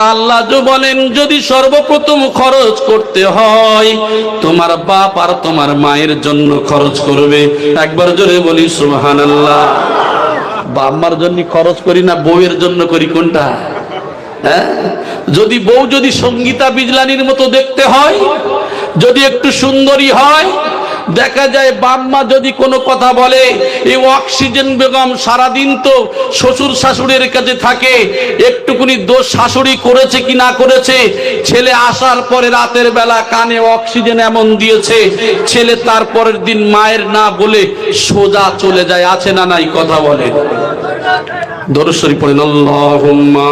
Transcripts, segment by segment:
আল্লাহ বলেন, যদি সর্বপ্রথম খরচ করতে হয়, তোমার বাপ আর তোমার মায়ের জন্য খরচ করবে। একবার জোরে বলি সুহান আল্লাহ বাম্মার জন্য খরচ করি না, বউয়ের জন্য করি কোনটা? হ্যাঁ? যদি বউ যদি সঙ্গীতা বিজলানির মতো দেখতে হয়, যদি একটু সুন্দরী হয় দেখা যায় বাম্মা যদি কোনো কথা বলে, এই অক্সিজেন বেগম সারাদিন তো শ্বশুর শাশুড়ির কাছে থাকে, একটুকুনি দোষ শাশুড়ি করেছে কি না করেছে, ছেলে আসার পরে রাতের বেলা কানে অক্সিজেন এমন দিয়েছে, ছেলে তারপরের দিন মায়ের না বলে সোজা চলে যায়, আছে না নাই কথা বলে। দরশ্বরী পড়েন, আল্লাহুম্মা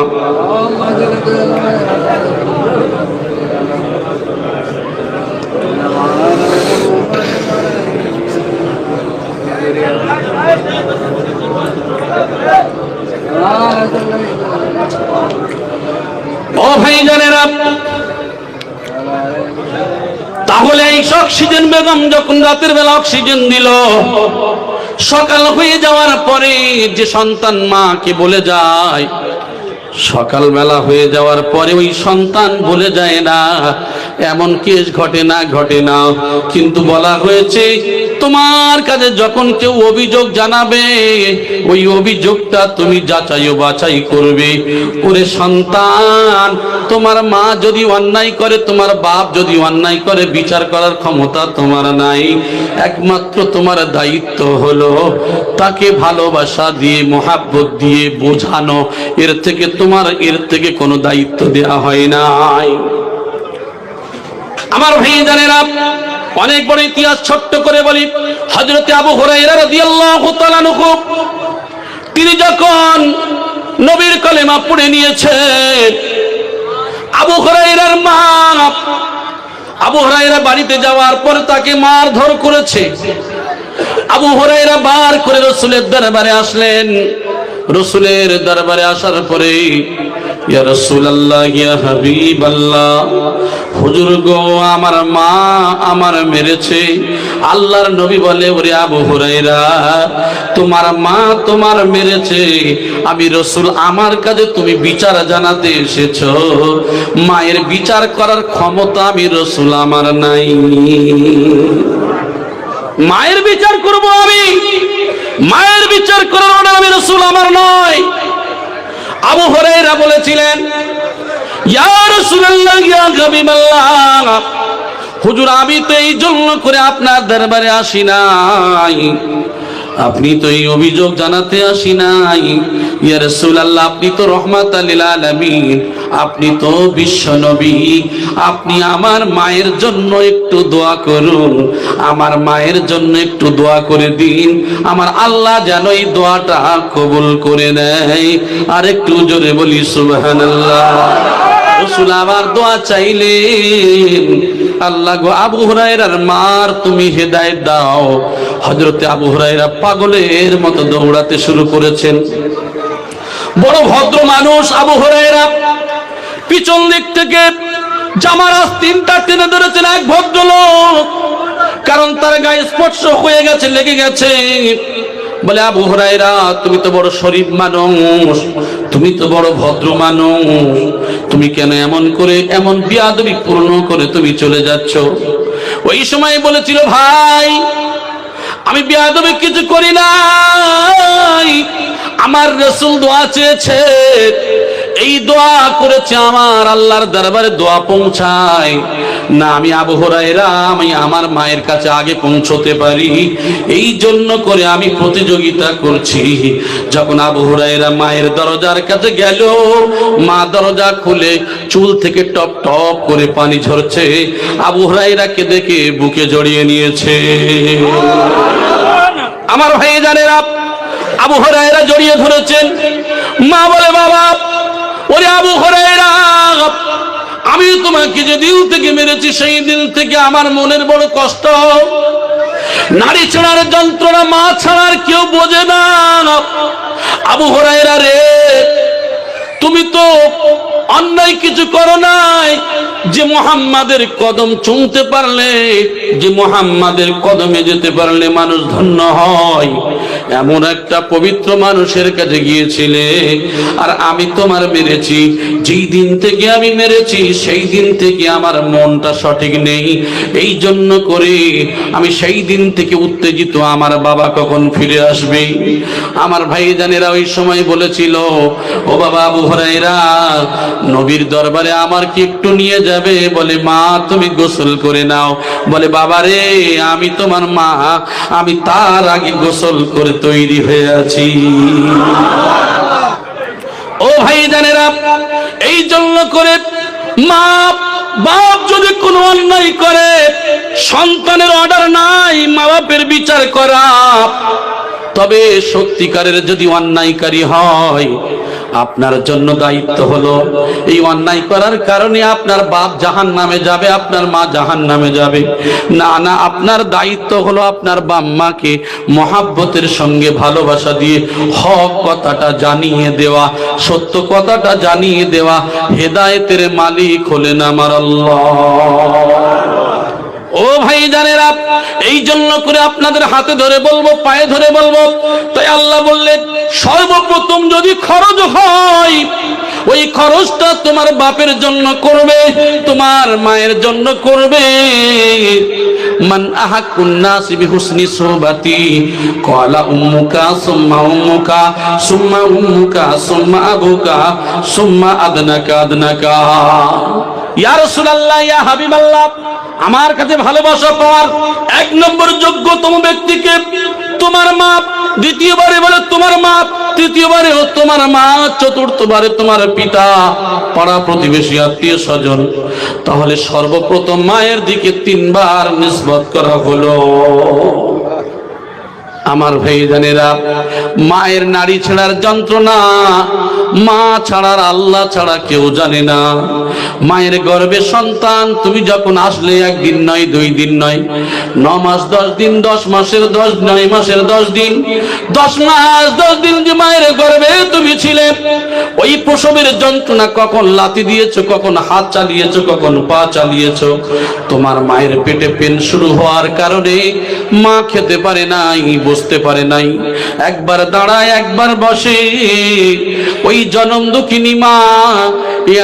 ও ভাইজানেরা তাহলে এই অক্সিজেন বেগম যখন রাতের বেলা অক্সিজেন দিল, সকাল হয়ে যাওয়ার পরে যে সন্তান মাকে বলে যায়, সকালবেলা হয়ে যাওয়ার পরে ওই সন্তান বলে যায় না এমন কেস ঘটে না ঘটে না। কিন্তু বলা হয়েছে, তোমার কাছে যখন কেউ অভিযোগ জানাবে, ওই অভিযোগটা তুমি যাচাই ও বাছাই করবে। করে সন্তান, তোমার মা যদি অন্যায় করে, তোমার বাপ যদি অন্যায় করে, বিচার করার ক্ষমতা তোমার নাই। একমাত্র তোমার দায়িত্ব হলো তাকে ভালোবাসা দিয়ে, মোহাব্বত দিয়ে বোঝানো। এর থেকে তোমার, এর থেকে কোনো দায়িত্ব দেয়া হয় নাই। আমার ভাই জানেরা অনেক বড় ইতিহাস ছোট্ট করে বলি। হজরতে আবু হুরাইরা রাদিয়াল্লাহু তিনি যখন নবীর কলেমা পড়ে নিয়েছেন আবু হুরাইরার মা, আবু হুরাইরা বাড়িতে যাওয়ার পর তাকে মারধর করেছে। আবু হরাইরা বার করে রসুলের দরবারে আসলেন। রসুলের দরবারে আসার পরে ইয়া রাসূলুল্লাহ, ইয়া হাবিবাল্লাহ, হুজুর গো, আমার মা আমার মেরেছে। আল্লাহর নবী বলে, ওরে আবু হুরাইরা তোমার মা তোমার মেরেছে। আমি রসুল, আমার কাছে তুমি বিচার জানাতে এসেছ। মায়ের বিচার করার ক্ষমতা আমি রসুল আমার নাই। মায়ের বিচার করব আমি। মায়ের বিচার করার অর্ডার আমি রসুল আমার নয়। আবু হরাইরা বলেছিলেন হুজুর, আমি তো এই জন্য করে আপনার দরবারে আসি নাই। আপনি তো এই অভিযোগ জানাতে আসি নাই। ইয়া আল্লাহ আপনি তো রহমাত আলামিন আপনি তো বিশ্ব নবী। আপনি আমার মায়ের জন্য একটু দোয়া করুন। আমার মায়ের জন্য একটু দোয়া করে দিন। আমার আল্লাহ যেন এই দোয়াটা কবুল করে নেয়। আর একটু জোরে বলি, সুবহানাল্লাহ। রসুল আমার দোয়া চাইলেন। আল্লাহ গো, আবু হুরায়রার মার তুমি হেদায়েত দাও। হযরতে আবু হুরায়রা পাগলের মতো দৌড়াতে শুরু করেছেন। বড় ভদ্র মানুষ আবু হুরায়রা। পিছন দিক থেকে জামার তিনটা টেনে ধরেছেন এক ভদ্রলোক। কারণ তার গায়ে স্পর্শ হয়ে গেছে, লেগে গেছে। বলে, আবু হরাইরা তুমি তো বড় শরীফ মানুষ, তুমি তো বড় ভদ্র মানুষ। তুমি কেন এমন করে, এমন বিয়াদবি পূর্ণ করে তুমি চলে যাচ্ছ? ওই সময় বলেছিল, ভাই, আমি বিয়াদবি কিছু করি নাই। আমার রসুল দোয়া চেয়েছে এই দোয়া করেছে আমার আল্লাহর দরবারে দোয়া পৌঁছায়। না, আমি আবু হরাইরা আমি আমার মায়ের কাছে আগে পৌঁছতে পারি। এই জন্য করে আমি প্রতিযোগিতা করছি। যখন আবু হরাইরা মায়ের দরজার কাছে গেল, মা দরজা খুলে চুল থেকে টপ টপ করে পানি ঝরছে। আবু হরাইরাকে দেখে বুকে জড়িয়ে নিয়েছে। আমার ভাই জানেরা আবু হরাইরা জড়িয়ে ধরেছেন। মা বলে, বাবা ওরে আবু হরাইরা আমি তোমাকে যে দিল থেকে মেরেছি, সেই দিন থেকে আমার মনের বড় কষ্ট। নারী ছাড়ার যন্ত্রণা, মা ছাড়ার কেউ বোঝে না। আবু হরাইরা রে, তুমি তো অন্যায় কিছু করো নাই, যে মোহাম্মাদের কদম চুমতে পারলে, যে মোহাম্মাদের কদমে যেতে পারলে মানুষ ধন্য হয়। এমন একটা পবিত্র মানুষের কাছে গিয়েছিলে। আর আমি তোমার মেরেছি। যেই দিন থেকে আমি মেরেছি, সেই দিন থেকে আমার মনটা সঠিক নেই। এই জন্য করে আমি সেই দিন থেকে উত্তেজিত। আমার বাবা কখন ফিরে আসবে? আমার ভাইজানেরা ওই সময় বলেছিল, ও বাবা আবু হরাইরা নবীর দরবারে আমার কি একটু নিয়ে যাবে? বলে, মা, তুমি গোসল করে নাও। বলে বাবা রে আমি তোমার মা। আমি তার আগে গোসল করে তৈরি হয়ে আছি। ও ভাই জানেরা, এই জন্য করে মা বাপ যদি কোনো অন্যায় করে, সন্তানের অর্ডার নাই মা বাপের বিচার করা। তবে সত্যিকারের যদি অন্যায়কারী হয় আপনার জন্য দায়িত্ব হলো। এই অন্যায় করার কারণে আপনার বাপ জাহান নামে যাবে, আপনার মা জাহান নামে যাবে। না না, আপনার দায়িত্ব হলো আপনার বাম্মাকে মহাব্বতের সঙ্গে ভালোবাসা দিয়ে হক কথাটা জানিয়ে দেওয়া, সত্য কথাটা জানিয়ে দেওয়া। হেদায়েতের মালিক হলেন আমার আল্লাহ। ও ভাই জানেরা এই জন্য করে আপনাদের হাতে ধরে বলব, পায়ে ধরে বলব, তাই আল্লাহ বললেন, সর্বপ্রথম যদি খরচ হয়, ওই খরচটা তোমার বাপের জন্য করবে, তোমার মায়ের জন্য করবে। মান আহাকুন নাস বিহুসনি সুহবাতি, ক্বালা উম্মুকা সুম্মা উম্মুকা সুম্মা উম্মুকা সুম্মা আবুকা, সুম্মা আদনাকা আদনাকা। ইয়া আমার কাছে ভালোবাসা পাওয়ার এক নম্বর যোগ্যতম ব্যক্তিকে তোমার মা, দ্বিতীয়বারে বলে তোমার মা, তৃতীয়বারে তোমার মা, চতুর্থবারে তোমার পিতা, পাড়া প্রতিবেশী, আত্মীয় স্বজন। তাহলে সর্বপ্রথম মায়ের দিকে তিনবার নিষ্পত করা হলো। আমার ভাইজানেরা মায়ের নারী ছেড়ার যন্ত্রণা, মা ছাড়ার আল্লাহ ছাড়া কেউ জানে না। মায়ের গর্ভে সন্তান, তুমি যখন আসলে একদিন নয়, দুই দিন নয়, ন মাস দশ দিন, দশ মাসের দশ, নয় মাসের দশ দিন, দশ মাস দশ দিন যে মায়ের গর্বে তুমি ছিলে, ওই প্রসবের যন্ত্রণা কখন লাতি দিয়েছ, কখন হাত চালিয়েছো, কখন পা চালিয়েছো, তোমার মায়ের পেটে পেন শুরু হওয়ার কারণে মা খেতে পারে নাই বসতে পারে নাই। একবার দাঁড়ায়, একবার বসে। ওই জনম দুঃখিনী মা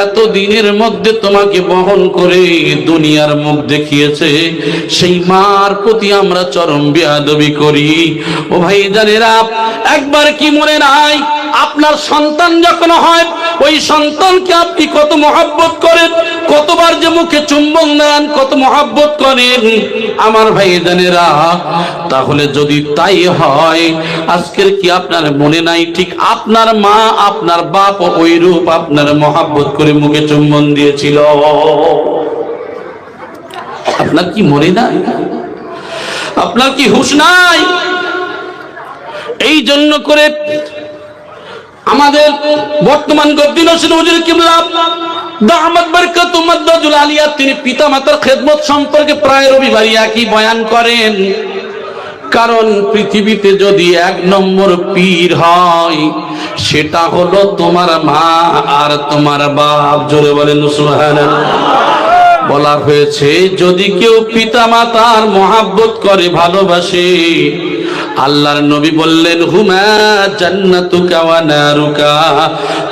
এত দিনের মধ্যে তোমাকে বহন করে দুনিয়ার মুখ দেখিয়েছে। সেই মার প্রতি আমরা চরম বেয়াদবি করি। ও ভাই জানেরা, একবার কি মনে নাই? আপনার সন্তান যখন হয় ওই সন্তানকে আপনি কত মহাব্বত করেন, কতবার যে মুখে চুম্বন দেন, কত মহাব্বত করেন। আমার ভাই জানেরা তাহলে যদি তাই হয়, আজকের কি আপনার মনে নাই? ঠিক আপনার মা, আপনার বাপ ওই রূপ আপনার মহাব্বত করে মুখে চুম্বন দিয়েছিল। আপনার কি মনে নাই? আপনার কি হুশ নাই? এই জন্য করে আমাদের বর্তমান গদ্দিন তিনি পিতা মাতার খেদমত সম্পর্কে প্রায় রবিবারই একই বয়ান করেন। কারণ পৃথিবীতে যদি এক নম্বর পীর হয়, সেটা হলো তোমার মা আর তোমার বাপ। জোরে বলেন বলা হয়েছে, যদি কেউ পিতা মাতার মহাব্বত করে, ভালোবাসে আল্লাহর নবী বললেন, হুমা জান্নাতুকা নারুকা?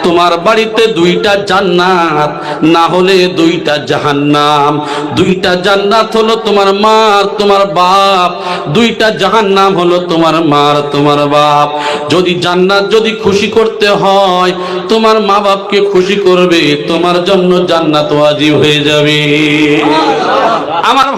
তোমার বাড়িতে দুইটা জান্নাত, না হলে দুইটা জাহান্নাম। দুইটা জান্নাত হলো তোমার মার, তোমার বাপ। দুইটা জাহান্নাম হলো তোমার মার, তোমার বাপ। যদি জান্নাত যদি খুশি করতে হয়, তোমার মা বাপকে খুশি করবে, তোমার জন্য জান্নাত ওয়াজিব হয়ে যাবে। আমার